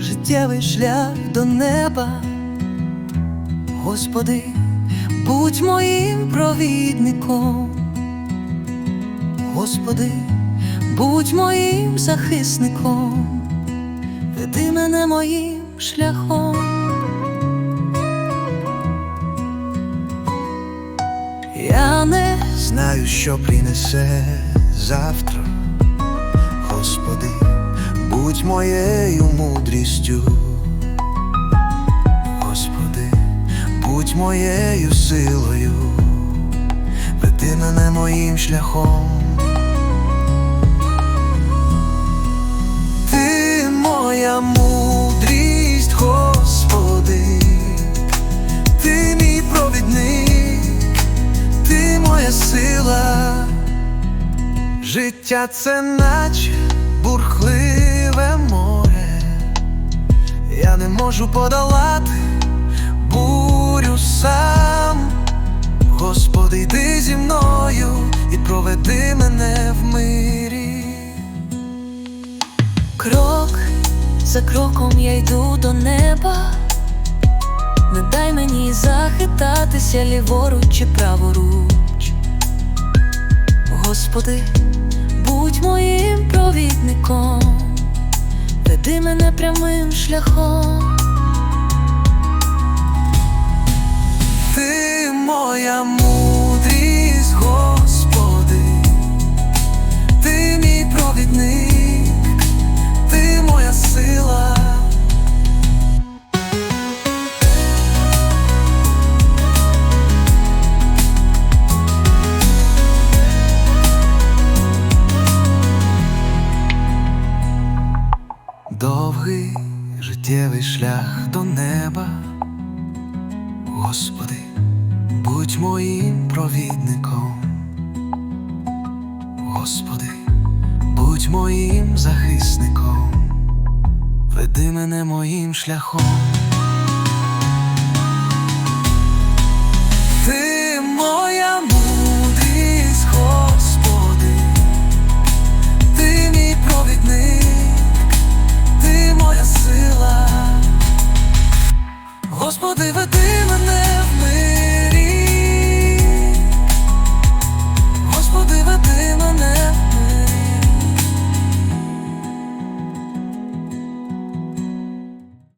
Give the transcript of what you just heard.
життєвий шлях до неба. Господи, будь моїм провідником. Господи, будь моїм захисником, веди мене моїм шляхом. Я не Знаю, що принесе завтра, будь моєю мудрістю, Господи, будь моєю силою, веди мене моїм шляхом. Ти моя мудрість, Господи, ти мій провідник, ти моя сила, життя це наче можу подолати бурю сам. Господи, йди зі мною і проведи мене в мирі. крок за кроком я йду до неба. Не дай мені захитатися ліворуч чи праворуч. Господи, будь моїм провідником, веди мене прямим шляхом. Життєвий шлях до неба. Господи, будь моїм провідником, Господи, будь моїм захисником, веди мене моїм шляхом.